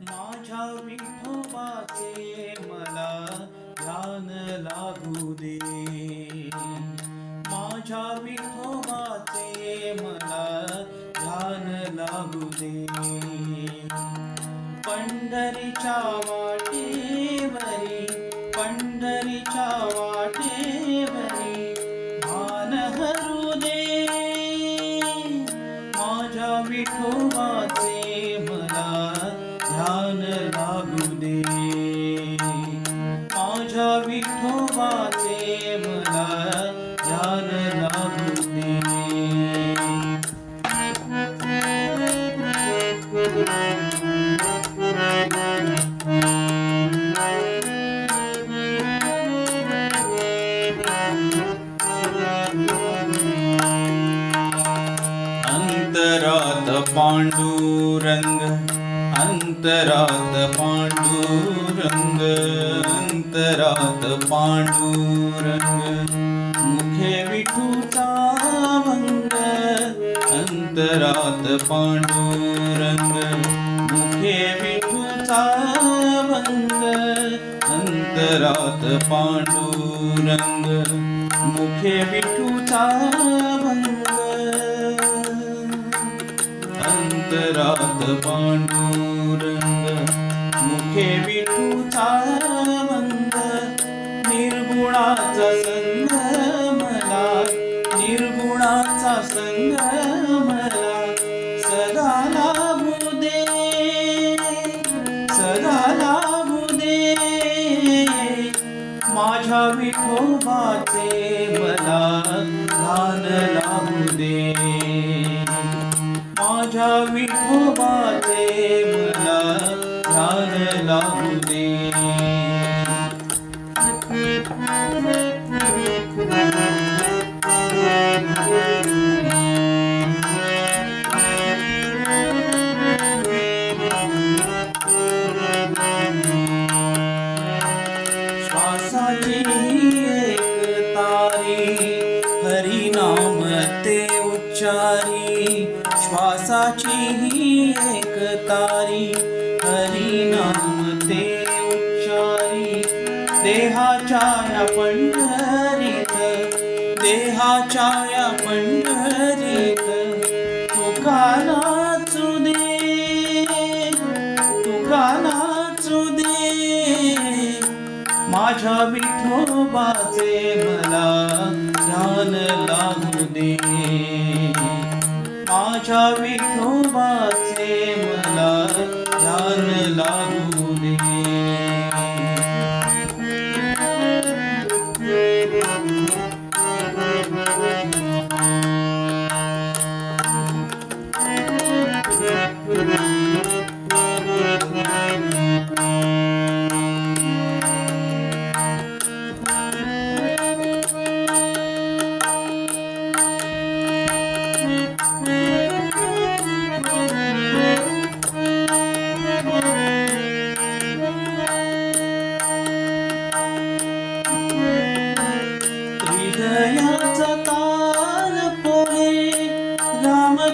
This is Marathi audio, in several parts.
माझ्या विठोबाचे मला ध्यान लागू दे. माझ्या विठोबाचे मला ध्यान लागू दे. पंढरीच्या वाटेवरी पंढरीच्या अंतरात अन्तरात अंतरात अन्तरात पाण्डुरङ्ग मुखे विठूचा भंग अंतरात पांडुरंग. मुखे विठूचा भंग अंतरात पांडुरंग. मुखे विठूचा भंग अंतरात पांडुरंग मुखे विठूचा मंद निर्गुणाचा संग मला निर्गुणाचा संग मला सदा लाभू दे सदा लाभू दे. माझ्या विठोबाचे मला ध्यान लाभू दे. माझ्या विठोबाचे मला ध्यान लावू दे. श्वासाची एक तारी हरिनाम ते उच्चारी. श्वासाची ही एक तारी. हरिनाम ते उच्चारी. देहाच्या या पंढरीत देहाच्या या पंढरीत तुका दे. तुका दे. माझ्या विठोबाचे मला ध्यान लागू दे. माझ्या विठोबाचे मला ध्यान लागू दे.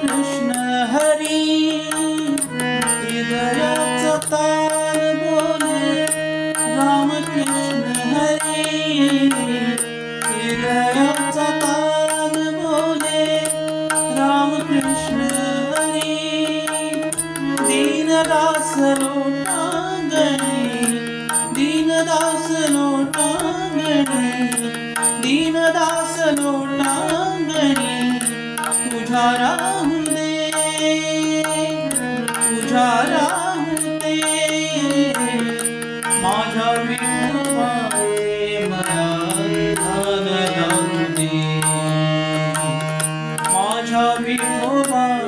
Krishna तुझ्या राहून दे माझ्या विठोबाचे मला ध्यान लागू दे माझ्या विठोबाचे